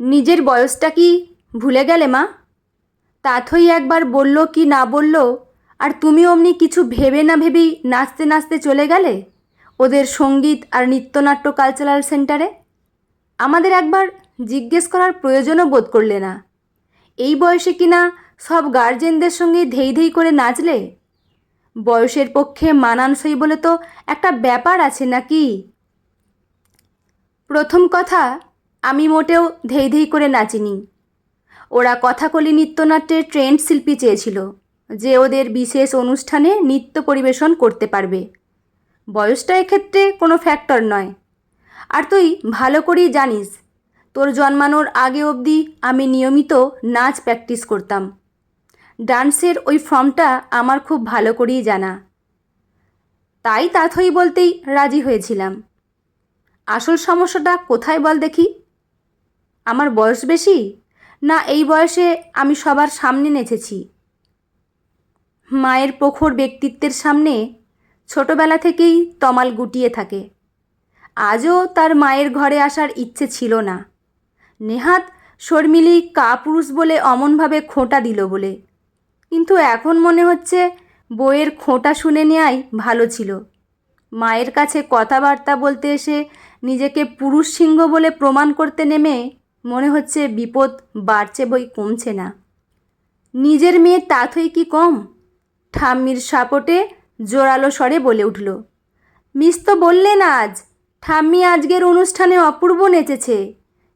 নিজের বয়সটা কি ভুলে গেলে মা? তাথই একবার বলল কি না বলল, আর তুমি অমনি কিছু ভেবে না ভেবেই নাচতে নাচতে চলে গেলে ওদের সংগীত আর নৃত্যনাট্য কালচারাল সেন্টারে আমাদের একবার জিজ্ঞেস করার প্রয়োজনও বোধ করলে না। এই বয়সে কিনা সব গার্জেনদের সঙ্গে ধেই ধেই করে নাচলে? বয়সের পক্ষে মানানসই বলে তো একটা ব্যাপার আছে নাকি? প্রথম কথা আমি মোটেও ধেই ধেই করে নাচিনি। ওরা কথাকলি নৃত্যনাট্যের ট্রেন্ড শিল্পী চেয়েছিল, যে ওদের বিশেষ অনুষ্ঠানে নৃত্য পরিবেশন করতে পারবে। বয়সটা এক্ষেত্রে কোনো ফ্যাক্টর নয়। আর তুই ভালো করেই জানিস, তোর জন্মানোর আগে অবধি আমি নিয়মিত নাচ প্র্যাকটিস করতাম। ডান্সের ওই ফর্মটা আমার খুব ভালো করেই জানা। তাই তাথই বলতেই রাজি হয়েছিলাম। আসল সমস্যাটা কোথায় বল দেখি? আমার বয়স বেশি? না, এই বয়সে আমি সবার সামনে নেচেছি। মায়ের প্রখর ব্যক্তিত্বের সামনে ছোটবেলা থেকেই তমাল গুটিয়ে থাকে। আজও তার মায়ের ঘরে আসার ইচ্ছে ছিল না। নেহাত শর্মিলি কাপুরুষ বলে অমনভাবে খোঁটা দিল বলে। কিন্তু এখন মনে হচ্ছে বইয়ের খোঁটা শুনে নেয়াই ভালো ছিল। মায়ের কাছে কথাবার্তা বলতে এসে নিজেকে পুরুষ সিংহ বলে প্রমাণ করতে নেমে মনে হচ্ছে বিপদ বাড়ছে বই কমছে না। নিজের মেয়ে তাথই কি কম? ঠাম্মির সাপোর্টে জোরালো স্বরে বলে উঠল, মিস তো বললেন আজ, ঠাম্মি আজকের অনুষ্ঠানে অপূর্ব নেচেছে।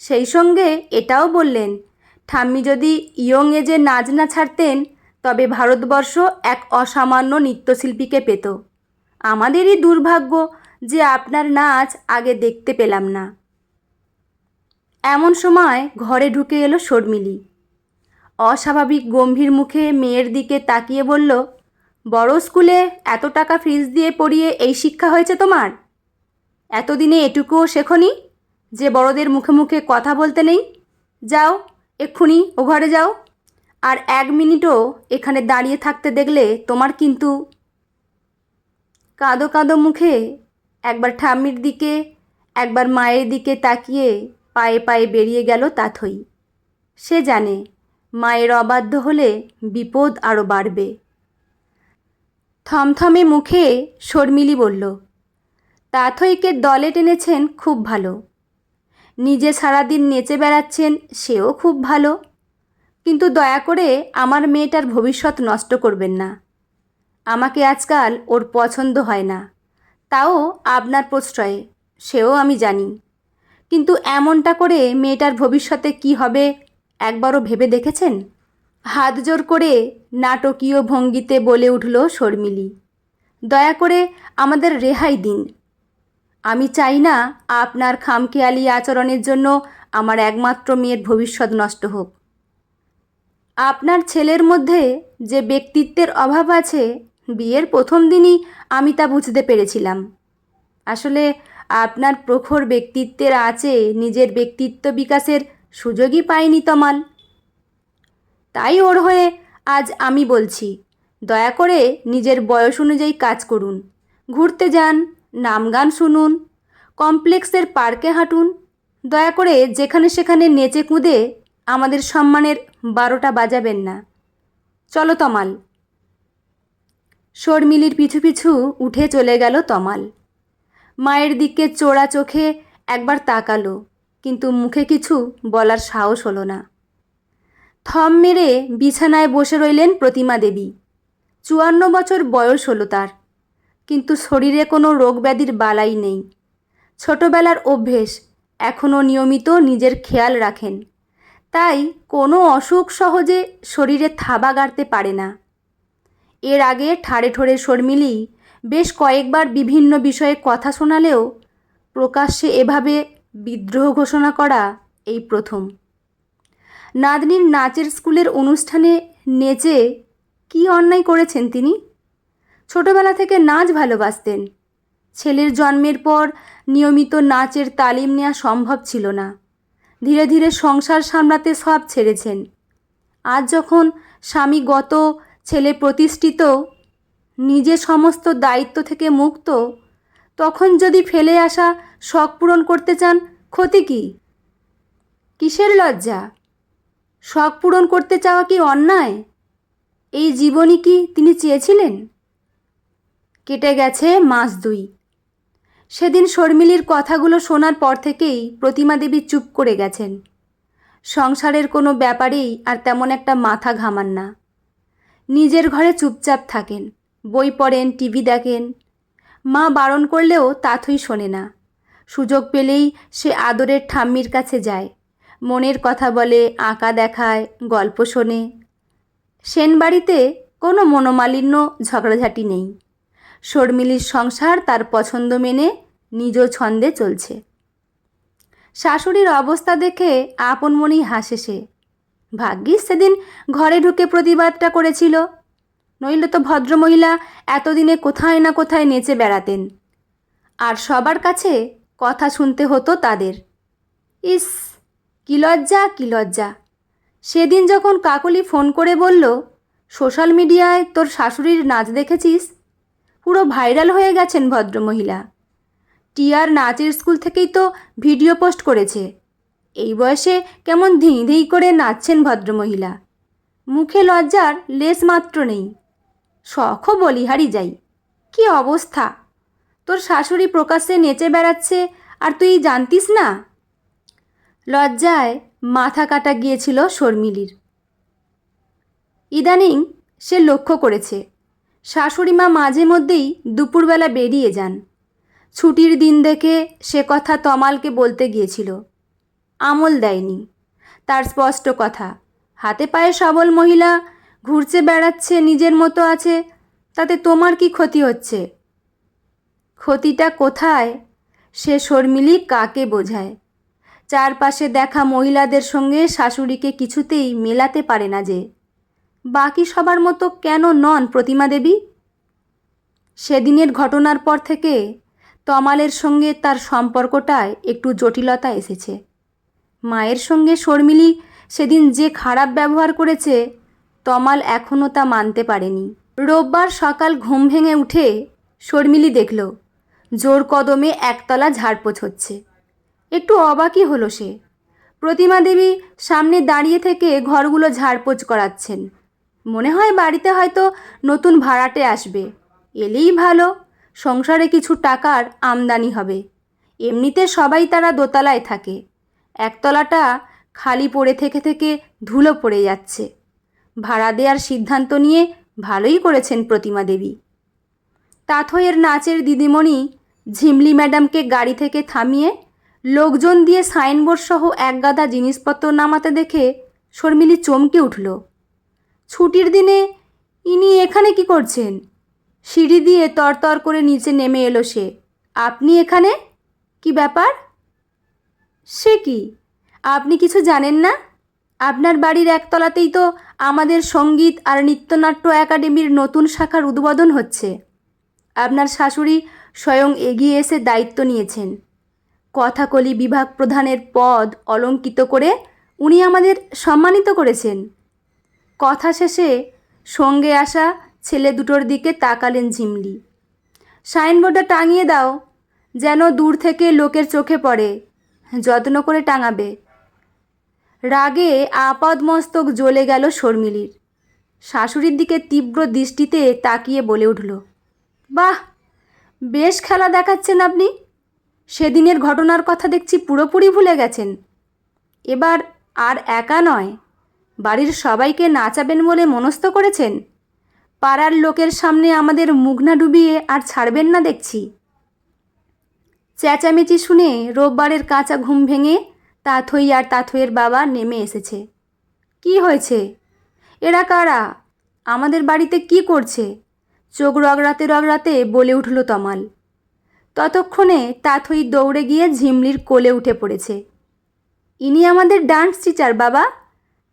সেই সঙ্গে এটাও বললেন, ঠাম্মি যদি ইয়ং এজে নাচ না ছাড়তেন, তবে ভারতবর্ষ এক অসামান্য নৃত্যশিল্পীকে পেত। আমাদেরই দুর্ভাগ্য যে আপনার নাচ আগে দেখতে পেলাম না। এমন সময় ঘরে ঢুকে এলো শর্মিলি। অস্বাভাবিক গম্ভীর মুখে মেয়ের দিকে তাকিয়ে বলল, বড় স্কুলে এত টাকা ফিজ দিয়ে পড়িয়ে এই শিক্ষা হয়েছে তোমার? এতদিনে এটুকুও শেখনি? যে বড়দের মুখে মুখে কথা বলতে নেই? যাও, এক্ষুনি ও ঘরে যাও। আর এক মিনিটও এখানে দাঁড়িয়ে থাকতে দেখলে তোমার কিন্তু কাঁদো কাঁদো মুখে একবার ঠাম্মির দিকে, একবার মায়ের দিকে তাকিয়ে পায়ে পায়ে বেরিয়ে গেল তাথই সে জানে, মায়ের অবাধ্য হলে বিপদ আরও বাড়বে। থমথমে মুখে শর্মিলি বলল তাথইকে দলে টেনেছেন খুব ভালো। নিজে সারাদিন নেচে বেড়াচ্ছেন সেও খুব ভালো। কিন্তু দয়া করে আমার মেয়েটার ভবিষ্যৎ নষ্ট করবেন না। আমাকে আজকাল ওর পছন্দ হয় না। তাও আপনার প্রশ্রয়ে, সেও আমি জানি। কিন্তু এমনটা করে মেয়েটার ভবিষ্যতে কি হবে, একবারও ভেবে দেখেছেন? হাত জোর করে নাটকীয় ভঙ্গিতে বলে উঠল শর্মিলি, দয়া করে আমাদের রেহাই দিন। আমি চাই না আপনার খামখেয়ালি আচরণের জন্য আমার একমাত্র মেয়ের ভবিষ্যৎ নষ্ট হোক। আপনার ছেলের মধ্যে যে ব্যক্তিত্বের অভাব আছে, বিয়ের প্রথম দিনই আমি তা বুঝতে পেরেছিলাম। আসলে আপনার প্রখর ব্যক্তিত্বের আছে, নিজের ব্যক্তিত্ব বিকাশের সুযোগই পায়নি তমাল। তাই ওর হয়ে আজ আমি বলছি, দয়া করে নিজের বয়স অনুযায়ী কাজ করুন, ঘুরতে যান, নাম গান শুনুন, কমপ্লেক্সের পার্কে হাঁটুন, দয়া করে যেখানে সেখানে নেচে কুঁদে আমাদের সম্মানের বারোটা বাজাবেন না। চলো তমাল। শর্মিলির পিছু পিছু উঠে চলে গেল তমাল। মায়ের দিকে চোরা চোখে একবার তাকালো, কিন্তু মুখে কিছু বলার সাহস হলো না। থম মেরে বিছানায় বসে রইলেন প্রতিমা দেবী। চুয়ান্ন বছর বয়স হলো তার, কিন্তু শরীরে কোনো রোগব্যাধির বালাই নেই। ছোটবেলার অভ্যেস এখনও নিয়মিত নিজের খেয়াল রাখেন। তাই কোনো অসুখ সহজে শরীরে থাবা গাড়তে পারে না। এর আগে ঠাড়ে ঠোড়ে শর্মিলি বেশ কয়েকবার বিভিন্ন বিষয়ে কথা শোনালেও প্রকাশ্যে এভাবে বিদ্রোহ ঘোষণা করা এই প্রথম। নাতনির নাচের স্কুলের অনুষ্ঠানে নেচে কি অন্যায় করেছেন তিনি? ছোটবেলা থেকে নাচ ভালোবাসতেন। ছেলের জন্মের পর নিয়মিত নাচের তালিম নেওয়া সম্ভব ছিল না। ধীরে ধীরে সংসার সামলাতে সব ছেড়েছেন। আজ যখন স্বামী গত ছেলে প্রতিষ্ঠিত নিজে সমস্ত দায়িত্ব থেকে মুক্ত, তখন যদি ফেলে আসা শখ পূরণ করতে চান, ক্ষতি কি? কিসের লজ্জা? শখ পূরণ করতে চাওয়া কি অন্যায়? এই জীবনই কি তিনি চেয়েছিলেন? কেটে গেছে মাস দুই। সেদিন শর্মিলির কথাগুলো শোনার পর থেকেই প্রতিমা দেবী চুপ করে গেছেন। সংসারের কোনো ব্যাপারেই আর তেমন একটা মাথা ঘামান না। নিজের ঘরে চুপচাপ থাকেন। বই পড়েন, টিভি দেখেন। মা বারণ করলেও তা তাথই শোনে না। সুযোগ পেলেই সে আদরের ঠাম্মির কাছে যায়। মনের কথা বলে, আঁকা দেখায়, গল্প শোনে। সেন বাড়িতে কোনো মনোমালিন্য, ঝগড়াঝাটি নেই। শর্মিলির সংসার তার পছন্দ মেনে নিজ ছন্দে চলছে। শাশুড়ির অবস্থা দেখে আপন মনেই হাসে সে। ভাগ্যিস সেদিন ঘরে ঢুকে প্রতিবাদটা করেছিল। নইলে তো ভদ্রমহিলা এতদিনে কোথায় না কোথায় নেচে বেড়াতেন। আর সবার কাছে কথা শুনতে হতো তাদের। ইস, কি লজ্জা কি লজ্জা। সেদিন যখন কাকলি ফোন করে বলল, সোশ্যাল মিডিয়ায় তোর শাশুড়ির নাচ দেখেছিস? পুরো ভাইরাল হয়ে গেছেন ভদ্রমহিলা। টিয়ার নাচের স্কুল থেকেই তো ভিডিও পোস্ট করেছে। এই বয়সে কেমন ধিঁ ধিঁ করে নাচছেন ভদ্রমহিলা। মুখে লজ্জার লেশ মাত্র নেই। শখও বলিহারি যাই। কি অবস্থা? তোর শাশুড়ি প্রকাশ্যে নেচে বেড়াচ্ছে আর তুই জানতিস না? লজ্জায় মাথা কাটা গিয়েছিল শর্মিলির। ইদানিং সে লক্ষ্য করেছে শাশুড়ি মা মাঝে মধ্যেই দুপুরবেলা বেরিয়ে যান। ছুটির দিন দেখে সে কথা তমালকে বলতে গিয়েছিল, আমল দেয়নি। তার স্পষ্ট কথা, হাতে পায়ে সবল মহিলা ঘুরছে, বেড়াচ্ছে, নিজের মতো আছে, তাতে তোমার কি ক্ষতি হচ্ছে? ক্ষতিটা কোথায়? সে শর্মিলি কাকে বোঝায়? চারপাশে দেখা মহিলাদের সঙ্গে শাশুড়িকে কিছুতেই মেলাতে পারে না যে। বাকি সবার মতো কেন নন প্রতিমা দেবী? সেদিনের ঘটনার পর থেকে তমালের সঙ্গে তার সম্পর্কটায় একটু জটিলতা এসেছে। মায়ের সঙ্গে শর্মিলি সেদিন যে খারাপ ব্যবহার করেছে তমাল এখনও তা মানতে পারেনি। রোববার সকাল ঘুম ভেঙে উঠে শর্মিলি দেখল, জোর কদমে একতলা ঝাড়পোছ হচ্ছে। একটু অবাকই হলো সে। প্রতিমা দেবী সামনে দাঁড়িয়ে থেকে ঘরগুলো ঝাড়পোছ করাচ্ছেন। মনে হয় বাড়িতে হয়তো নতুন ভাড়াটে আসবে। এলেই ভালো, সংসারে কিছু টাকার আমদানি হবে। এমনিতে সবাই তারা দোতলায় থাকে। একতলাটা খালি পড়ে থেকে থেকে ধুলো পড়ে যাচ্ছে। ভাড়া দেওয়ার সিদ্ধান্ত নিয়ে ভালোই করেছেন প্রতিমা দেবী। তাথয়ের নাচের দিদিমণি ঝিমলি ম্যাডামকে গাড়ি থেকে থামিয়ে লোকজন দিয়ে সাইনবোর্ড সহ একগাদা জিনিসপত্র নামাতে দেখে শর্মিলি চমকে উঠল। ছুটির দিনে ইনি এখানে কি করছেন? সিঁড়ি দিয়ে তরতর করে নিচে নেমে এলো সে। আপনি এখানে? কি ব্যাপার? সে কি? আপনি কিছু জানেন না? আপনার বাড়ির একতলাতেই তো আমাদের সংগীত আর নৃত্যনাট্য একাডেমির নতুন শাখার উদ্বোধন হচ্ছে। আপনার শাশুড়ি স্বয়ং এগিয়ে এসে দায়িত্ব নিয়েছেন। কথাকলি বিভাগ প্রধানের পদ অলঙ্কিত করে উনি আমাদের সম্মানিত করেছেন। কথা শেষে সঙ্গে আসা ছেলে দুটোর দিকে তাকালেন ঝিমলি সাইনবোর্ডটা টাঙিয়ে দাও, যেন দূর থেকে লোকের চোখে পড়ে। যত্ন করে টাঙাবে। রাগে আপাদ মস্তক জ্বলে গেল শর্মিলির। শাশুড়ির দিকে তীব্র দৃষ্টিতে তাকিয়ে বলে উঠল, বাহ, বেশ খেলা দেখাচ্ছেন আপনি। সেদিনের ঘটনার কথা দেখছি পুরোপুরি ভুলে গেছেন। এবার আর একা নয়, বাড়ির সবাইকে নাচাবেন বলে মনস্থ করেছেন। পাড়ার লোকের সামনে আমাদের মুখ না ডুবিয়ে আর ছাড়বেন না দেখছি। চেঁচামেচি শুনে রোববারের কাঁচা ঘুম ভেঙে তাথই আর তাথইয়ের বাবা নেমে এসেছে। কি হয়েছে? এরা কারা? আমাদের বাড়িতে কি করছে? চোখ রগড়াতে রগড়াতে বলে উঠল তমাল। ততক্ষণে তাথই দৌড়ে গিয়ে ঝিমলির কোলে উঠে পড়েছে। ইনি আমাদের ডান্স টিচার, বাবা।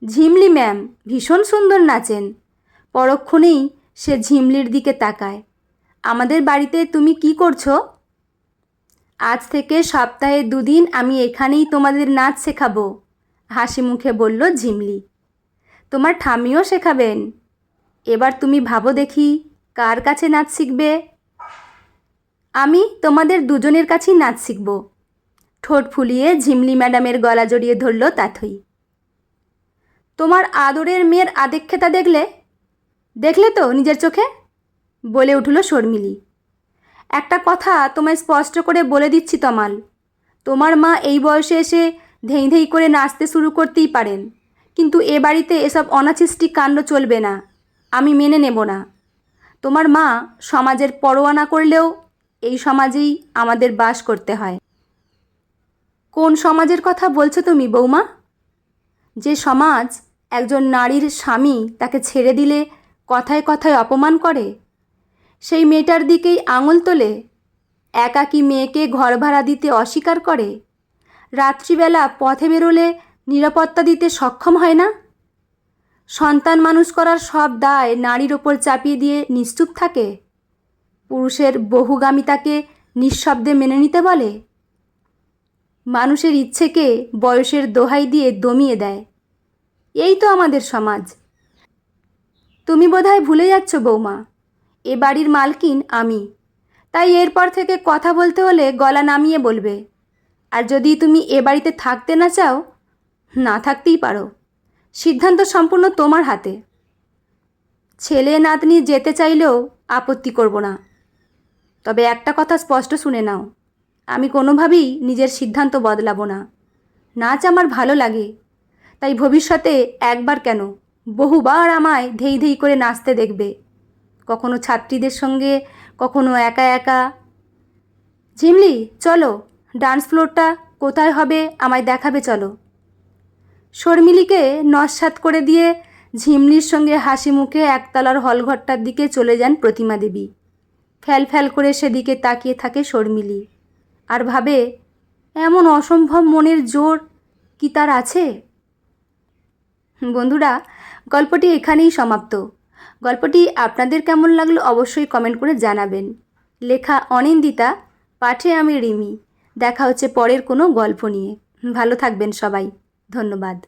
ঝিমলি ম্যাম, ভীষণ সুন্দর নাচেন। পরক্ষণেই সে ঝিমলির দিকে তাকায়। আমাদের বাড়িতে তুমি কি করছ? আজ থেকে সপ্তাহে দুদিন আমি এখানেই তোমাদের নাচ শেখাবো। হাসি মুখে বলল ঝিমলি তোমার ঠামিও শেখাবেন। এবার তুমি ভাবো দেখি কার কাছে নাচ শিখবে। আমি তোমাদের দুজনের কাছেই নাচ শিখব। ঠোঁট ফুলিয়ে ঝিমলি ম্যাডামের গলা জড়িয়ে ধরল তাথই। তোমার আদরের মেয়ের আদেক্ষেতা দেখলে? দেখলে তো নিজের চোখে? বলে উঠল শর্মিলি। একটা কথা তোমায় স্পষ্ট করে বলে দিচ্ছি তমাল। তোমার মা এই বয়সে এসে ধেই ধেই করে নাচতে শুরু করতেই পারেন। কিন্তু এ বাড়িতে এসব অনাছিষ্টি কাণ্ড চলবে না। আমি মেনে নেব না। তোমার মা সমাজের পরোয়া না করলেও এই সমাজেই আমাদের বাস করতে হয়। কোন সমাজের কথা বলছো তুমি, বৌমা? যে সমাজ একজন নারীর স্বামী তাকে ছেড়ে দিলে কথায় কথায় অপমান করে? সেই মেয়েটার দিকেই আঙুল তোলে। একাকী মেয়েকে ঘর ভাড়া দিতে অস্বীকার করে। রাত্রিবেলা পথে বেরোলে নিরাপত্তা দিতে সক্ষম হয় না। সন্তান মানুষ করার সব দায় নারীর ওপর চাপিয়ে দিয়ে নিশ্চুপ থাকে। পুরুষের বহুগামিতাকে নিঃশব্দে মেনে নিতে বলে। মানুষের ইচ্ছেকে বয়সের দোহাই দিয়ে দমিয়ে দেয়। এই তো আমাদের সমাজ। তুমি বোধহয় ভুলে যাচ্ছ বৌমা। এ বাড়ির মালকিন আমি। তাই এরপর থেকে কথা বলতে হলে গলা নামিয়ে বলবে, আর যদি তুমি এ বাড়িতে থাকতে না চাও, না থাকতেই পারো। সিদ্ধান্ত সম্পূর্ণ তোমার হাতে। ছেলে নাতনি যেতে চাইলেও আপত্তি করব না। তবে একটা কথা স্পষ্ট শুনে নাও, আমি কোনোভাবেই নিজের সিদ্ধান্ত বদলাবো না। নাচ আমার ভালো লাগে, তাই ভবিষ্যতে একবার কেন বহুবার আমায় ধেই ধেই করে নাচতে দেখবে। কখনো ছাত্রীদের সঙ্গে, কখনো একা একা। ঝিমলি চলো, ডান্স ফ্লোরটা কোথায় হবে আমায় দেখাবে, চলো। শর্মিলিকে নস্বাত করে দিয়ে ঝিমলির সঙ্গে হাসি মুখে একতলার হলঘরটার দিকে চলে যান প্রতিমা দেবী। ফ্যাল ফ্যাল করে সেদিকে তাকিয়ে থাকে শর্মিলি। আর ভাবে, এমন অসম্ভব মনের জোর কি তার আছে? বন্ধুরা, গল্পটি এখানেই সমাপ্ত। গল্পটি আপনাদের কেমন লাগল অবশ্যই কমেন্ট করে জানাবেন। লেখা অনিন্দিতা, পাঠে আমি রিমি। দেখা হচ্ছে পরের কোনো গল্প নিয়ে। ভালো থাকবেন সবাই। ধন্যবাদ।